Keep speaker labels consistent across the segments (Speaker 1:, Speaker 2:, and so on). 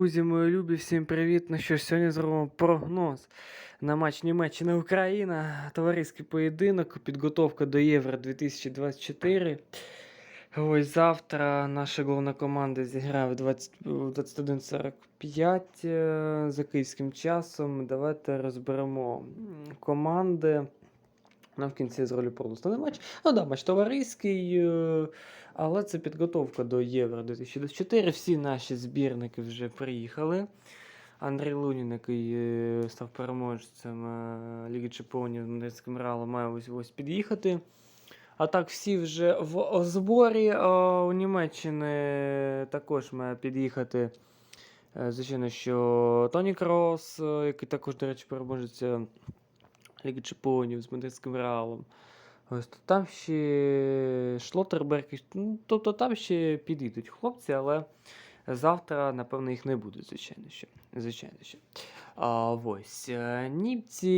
Speaker 1: Друзі, мої любі, всім привіт. Ну що сьогодні зробимо прогноз на матч Німеччина-Україна. Товариський поєдинок, підготовка до Євро 2024. Ось завтра наша головна команда зіграє в 20 в 21.45 е, за київським часом. Давайте розберемо команди. Ну, в кінці я зроблю прогноз матч. Ну да, матч товариський, е, але це підготовка до Євро 2024. Всі наші збірники вже приїхали. Андрій Лунін, який е, став переможцем е, Ліги Чемпіонів з Мадридським Реалом, має ось ось під'їхати. А так, всі вже в зборі у Німеччини також має під'їхати. Звичайно, що Тоні Крос, який також, до речі, переможець е, Ліги з Мадридським Реалом. Ось то там ще Шлоттерберг, ну, тобто там ще підійдуть хлопці, але завтра, напевно, їх не буде, звичайно ще. Звичайно ще. А, ось. е, Німці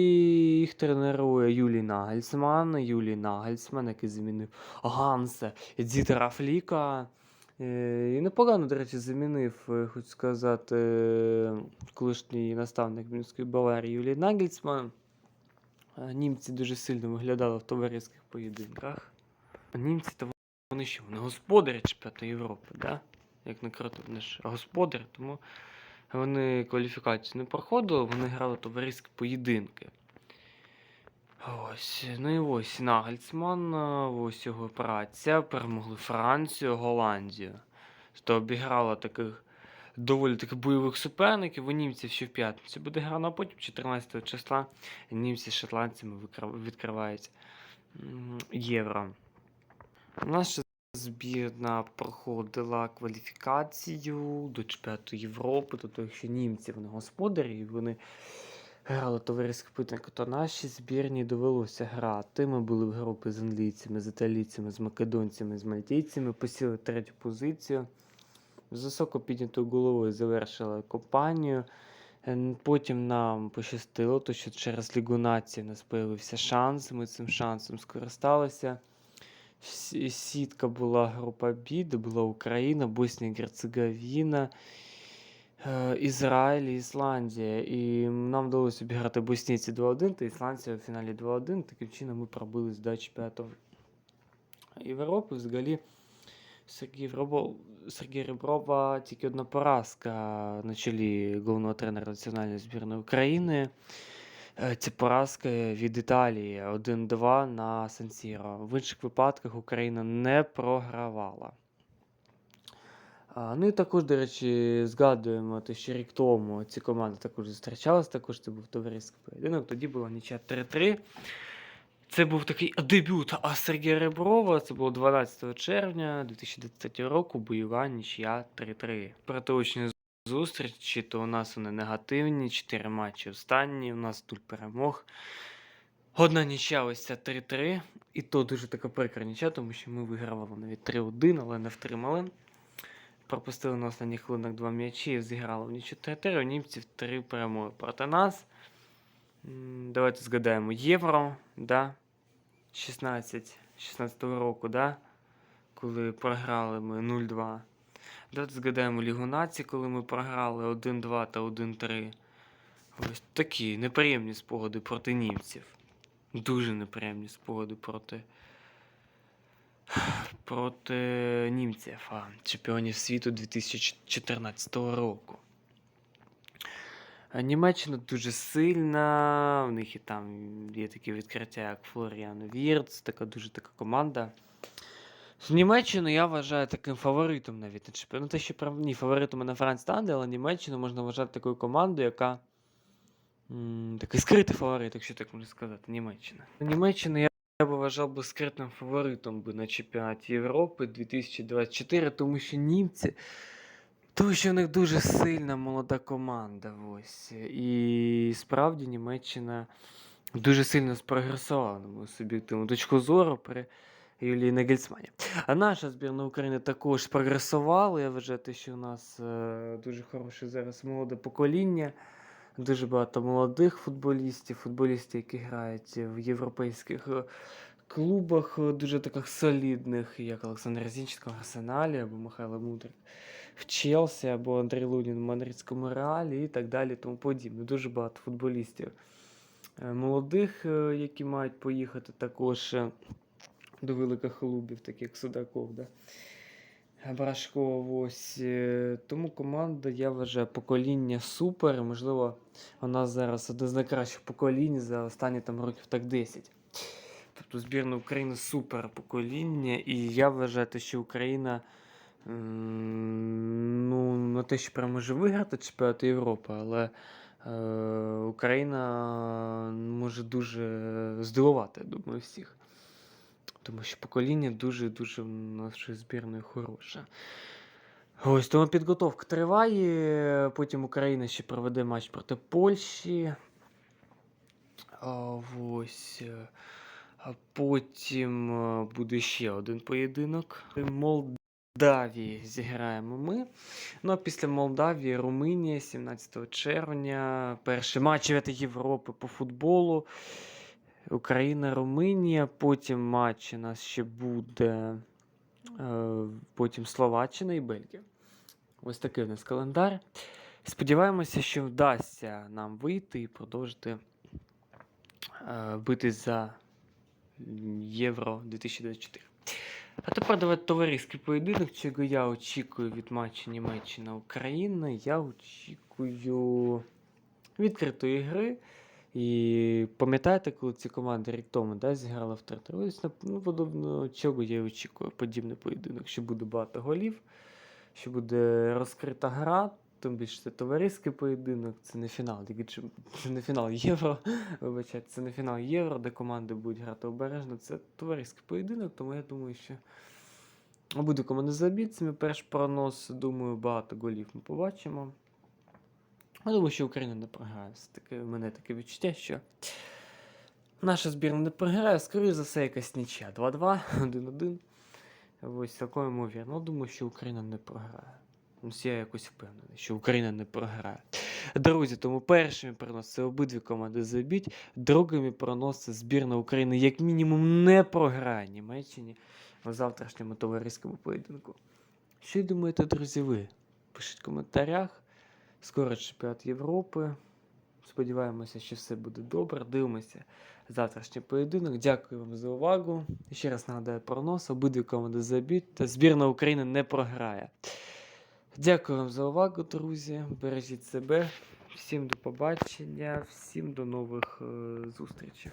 Speaker 1: їх тренує Юлій Нагельсман. Юлій Нагельсман, який замінив Ганса Дітера Фліка. Е, І непогано, до речі, замінив, е, хочу сказати, колишній наставник Мінської Баварії Юлій Нагельсман. Німці дуже сильно виглядали в товариських поєдинках. А німці то вони що? Вони господарі чемпіонату Європи, да? Як не круто, вони ж господарі, тому вони кваліфікацію не проходили, вони грали товариські поєдинки. Ось, ну і ось Нагельцман, е, ось його праця, перемогли Францію, Голландію. Що обіграла таких доволі таких бойових суперників. У німців ще в п'ятницю буде гра, ну, а потім 14 числа німці з шотландцями відкривають євро. Наша збірна проходила кваліфікацію до чемпіонату Європи, тобто якщо німці вони господарі, і вони грали товариський поєдинок, то нашій збірні довелося грати. Ми були в групі з англійцями, з італійцями, з македонцями, з мальтійцями, посіли третю позицію. З високо піднятою головою завершили компанію. Е, Потім нам пощастило, то що через Лігу націй у нас появився шанс. Ми цим шансом скористалися. Сітка була група Бі, де була Україна, Боснія Герцеговіна, е, Ізраїль Ісландія. І нам вдалося обіграти боснійці 2-1 та Ісландція у фіналі 2-1. Таким чином ми пробились до чемпіонату Європи. Взагалі Сергій Ребров, Сергій Реброва тільки одна поразка на чолі головного тренера національної збірної України. Е, Це поразка від Італії 1-2 на Сан-Сіро. В інших випадках Україна не програвала. Ну і також, до речі, згадуємо, те, що рік тому ці команди також зустрічалися, також це був товариський поєдинок. Тоді була нічия 3-3. Це був такий дебют а Сергія Реброва. Це було 12 червня 2023 року. Бойова нічия 3-3. Переточні зустрічі, то у нас вони негативні. 4 матчі останні. У нас тут перемог. Одна нічия ось ця 3-3. І то дуже така прикра нічия, тому що ми вигравали навіть 3-1, але не втримали. Пропустили на останніх хвилинах два м'ячі, зіграли в нічю 3-3, у німців 3 перемоги проти нас. Давайте згадаємо Євро, да? 16, 16 року, да? коли програли ми 0-2. Давайте згадаємо Лігу націй, коли ми програли 1-2 та 1-3. Ось такі неприємні спогади проти німців. Дуже неприємні спогади проти. Проти німців, а, чемпіонів світу 2014 року. А Німеччина дуже сильна, в них і там є такі відкриття, як Флоріан Вірц, така дуже така команда. Німеччину я вважаю таким фаворитом навіть на чемпіонат. Ну, те, що прав... ні, фаворитом на Франц Танде, але Німеччину можна вважати такою командою, яка. Такий скритий фаворит, якщо так можна сказати, Німеччина. Німеччину я би вважав би скритним фаворитом би на чемпіонаті Європи 2024, тому що німці. Тому що в них дуже сильна молода команда. Ось. І справді Німеччина дуже сильно спрогресувала, на суб'єктивну точку зору при Юлії Нагельсмані. А наша збірна України також спрогресувала. Я вважаю, що у нас е, дуже хороше зараз молоде покоління. Дуже багато молодих футболістів, футболістів, які грають в європейських е, клубах, е, дуже таких солідних, як Олександр Зінченко в Арсеналі або Михайло Мудрик в Челсі або Андрій Лунін в Мадридському реалі і так далі, тому подібне. Дуже багато футболістів е, молодих, е, які мають поїхати також до великих клубів, таких як Судаков. Да? Брашко, ось. Тому команда, я вважаю, покоління супер. Можливо, вона зараз одне з найкращих поколінь за останні там років так 10. Тобто збірна України супер покоління, і я вважаю, те, що Україна ну, не те, що прямо може виграти чемпіонат Європи, але е, Україна може дуже здивувати, я думаю, всіх. Тому що покоління дуже-дуже в нашої збірної хороше. Ось тому підготовка триває. Потім Україна ще проведе матч проти Польщі. Ось. А потім е, буде ще один поєдинок. Молдавії зіграємо ми. Ну а після Молдавії Румунія 17 червня. Перший матч чемпіонату Європи по футболу. Україна, Румунія. Потім матч у нас ще буде. е, Потім Словаччина і Бельгія. Ось такий у нас календар. Сподіваємося, що вдасться нам вийти і продовжити е, битись за Євро 2024. А тепер давайте товариський поєдинок, чого я очікую від матчу Німеччина-Україна. Я очікую відкритої гри. І пам'ятаєте, коли ці команди рік тому да, зіграли в? Ось ну, подобно чого я очікую подібний поєдинок, що буде багато голів, що буде розкрита гра, тим більше це товариський поєдинок, це не фінал, це не фінал Євро. Вибачайте, це не фінал Євро, де команди будуть грати обережно. Це товариський поєдинок, тому я думаю, що буде команда з обіцями. Перш пронос, думаю, багато голів ми побачимо. Я думаю, що Україна не програє. Все-таки у мене таке відчуття, що наша збірна не програє, скоріше за все, якась нічия. 2-2, 1-1. Ось такою. Ну, думаю, що Україна не програє. Я якось впевнений, що Україна не програє. Друзі, тому першими пронос це обидві команди забіть, другими пронос збірна України, як мінімум, не програє Німеччині в завтрашньому товариському поєдинку. Що думаєте, друзі, ви? Пишіть в коментарях. Скоро чемпіонат Європи. Сподіваємося, що все буде добре. Дивимося завтрашній поєдинок. Дякую вам за увагу. Ще раз нагадаю прогноз. Обидві команди заб'ють, та збірна України не програє. Дякую вам за увагу, друзі. Бережіть себе. Всім до побачення, всім до нових е, зустрічей.